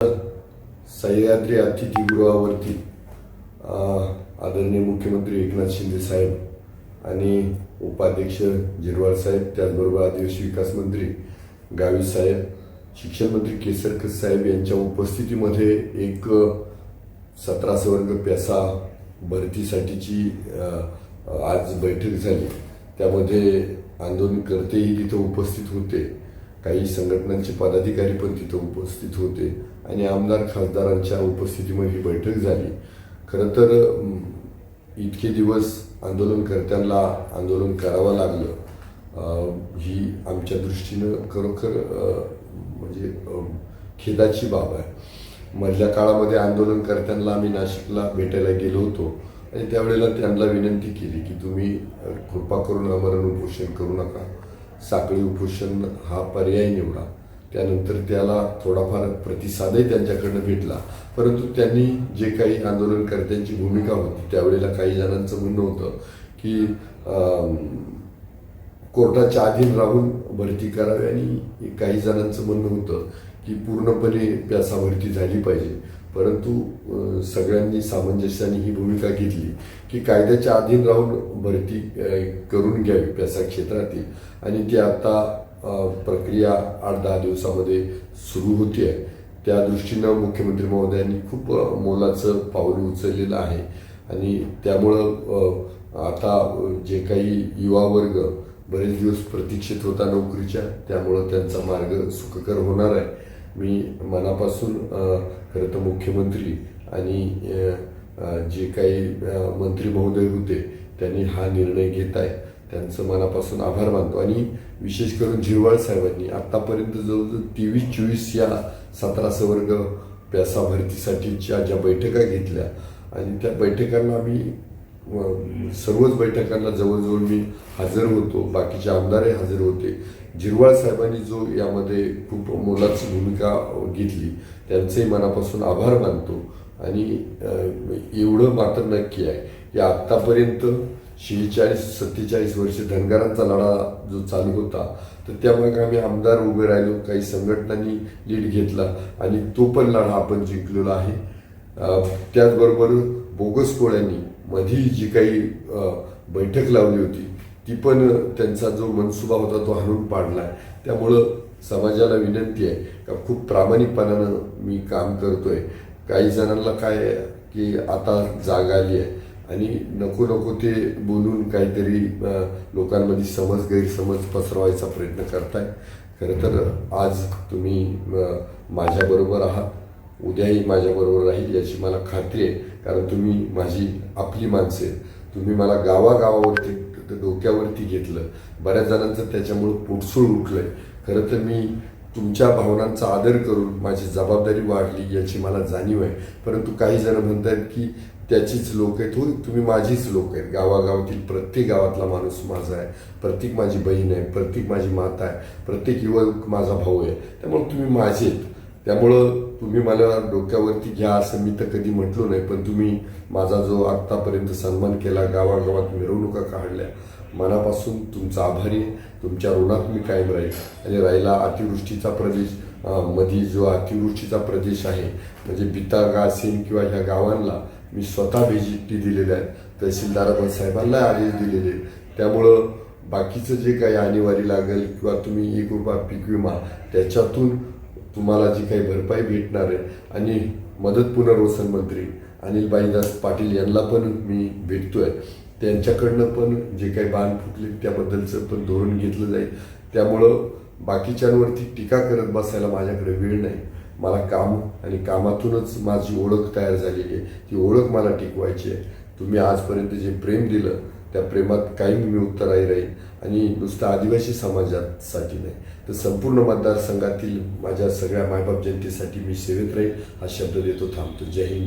सह्याद्री अतिथीगृहावरती आदरणीय मुख्यमंत्री एकनाथ शिंदे साहेब आणि उपाध्यक्ष जिरवाळ साहेब त्याचबरोबर आदिवासी विकास मंत्री गावी साहेब शिक्षण मंत्री केसरकर साहेब यांच्या उपस्थितीमध्ये एक सतरा सवर्ग पेसा भरतीसाठीची आज बैठक झाली. त्यामध्ये आंदोलनकर्तेही तिथं उपस्थित होते. काही संघटनांचे पदाधिकारी पण तिथं उपस्थित होते. आणि आमदार खासदारांच्या उपस्थितीमध्ये ही बैठक झाली. खरं तर इतके दिवस आंदोलनकर्त्यांना आंदोलन करावं लागलं. ही आमच्या दृष्टीनं खरोखर म्हणजे खेदाची बाब आहे. मधल्या काळामध्ये आंदोलनकर्त्यांना आम्ही नाशिकला भेटायला गेलो होतो. आणि त्यावेळेला त्यांना विनंती केली की तुम्ही कृपा करून आमरण उपोषण करू नका. साखळी उपोषण हा पर्याय निवडा. त्यानंतर त्याला थोडाफार प्रतिसादही त्यांच्याकडनं भेटला. परंतु त्यांनी जे काही आंदोलनकर्त्यांची भूमिका होती त्यावेळेला काही जणांचं म्हणणं होतं की कोर्टाच्या अधीन राहून भरती करावी आणि काही जणांचं म्हणणं होतं की पूर्णपणे प्यासा भरती झाली पाहिजे. परंतु सगळ्यांनी सामंजस्याने ही भूमिका घेतली की कायद्याच्या अधीन राहून भरती करून घ्यावी प्यासा क्षेत्रातील. आणि ती आता प्रक्रिया आठ दहा दिवसामध्ये सुरू होती आहे. त्या दृष्टीनं मुख्यमंत्री महोदयांनी खूप मोलाचं पाऊल उचललेलं आहे. आणि त्यामुळं आता जे काही युवा वर्ग बरेच दिवस प्रतीक्षित होता नोकरीच्या त्यामुळं त्यांचा मार्ग सुखकर होणार आहे. मी मनापासून खरं तर मुख्यमंत्री आणि जे काही मंत्री महोदय होते त्यांनी हा निर्णय घेत आहे. त्यांचं मनापासून आभार मानतो. आणि विशेष करून झिरवाळ साहेबांनी आतापर्यंत जवळजवळ तेवीस चोवीस या सतरा वर्ग प्यासा भरतीसाठीच्या ज्या बैठका घेतल्या आणि त्या बैठकांना आम्ही सर्वच बैठकांना जवळजवळ मी हजर होतो. बाकीचे आमदारही हजर होते. जिरवाळ साहेबांनी जो यामध्ये खूप मोलाची भूमिका घेतली त्यांचेही मनापासून आभार मानतो. आणि एवढं मात्र नक्की आहे की आत्तापर्यंत शेहेचाळीस सत्तेचाळीस वर्ष धनगरांचा लढा जो चालू होता तर त्यामुळे आम्ही आमदार उभे राहिलो काही संघटनांनी लीड घेतला आणि तो पण लढा आपण जिंकलेला आहे. त्याचबरोबर बोगस कोळ्यांनी मधी जी काही बैठक लावली होती ती पण त्यांचा जो मनसुबा होता तो हाणून पाडला आहे त्यामुळं समाजाला विनंती आहे का खूप प्रामाणिकपणानं मी काम करतोय. काही जणांना काय की आता जाग आली आहे. आणि नको नको ते बोलून काहीतरी लोकांमध्ये समज गैरसमज पसरवायचा प्रयत्न करताय. खरं तर आज तुम्ही माझ्याबरोबर आहात. उद्याही माझ्याबरोबर राहील याची मला खात्री आहे. कारण तुम्ही माझी आपली माणसे तुम्ही मला गावागावावरती डोक्यावरती घेतलं. बऱ्याच जणांचं त्याच्यामुळं पोटसूळ आहे खरं तर मी तुमच्या भावनांचा आदर करून माझी जबाबदारी वाढली याची मला जाणीव आहे. परंतु काही जण म्हणतात की त्याचीच लोक आहेत. हो तुम्ही माझीच लोक आहेत. गावागावातील प्रत्येक गावातला माणूस माझा आहे. प्रत्येक माझी बहीण आहे. प्रत्येक माझी माता आहे. प्रत्येक युवक माझा भाऊ आहे. त्यामुळे तुम्ही माझे त्यामुळं तुम्ही मला डोक्यावरती घ्या असं मी तर कधी म्हटलो नाही पण तुम्ही माझा जो आत्तापर्यंत सन्मान केला गावागावात मिरवणुका काढल्या मनापासून तुमचा आभारी आहे. तुमच्या ऋणात मी कायम राहील. आणि राहिला अतिवृष्टीचा प्रदेश मधी मध्ये जो अतिवृष्टीचा प्रदेश आहे म्हणजे बितागा असेल किंवा ह्या गावांना मी स्वतः व्हिजिटी दिलेल्या आहेत. तहसीलदार साहेबांना आदेश दिलेले आहेत. त्यामुळं बाकीचं जे काही आणीवारी लागेल किंवा तुम्ही एक रुपया पीक विमा त्याच्यातून तुम्हाला जी काही भरपाई भेटणार आहे. आणि मदत पुनर्वसन मंत्री अनिल बाईदास पाटील यांना पण मी भेटतो आहे त्यांच्याकडनं पण जे काही बाण फुटले त्याबद्दलचं पण धोरण घेतलं जाईल. त्यामुळं बाकीच्यांवरती टीका करत बसायला माझ्याकडे वेळ नाही. मला काम आणि कामातूनच माझी ओळख तयार झालेली आहे. ती ओळख मला टिकवायची आहे. तुम्ही आजपर्यंत जे प्रेम दिलं त्या प्रेमात कायम मी उत्तराई राहील आणि नुसतं आदिवासी समाजासाठी नाही. तर संपूर्ण मतदारसंघातील माझ्या सगळ्या मायबाप जनतेसाठी मी सेवेत राहील हा शब्द देतो थांबतो. जय हिंद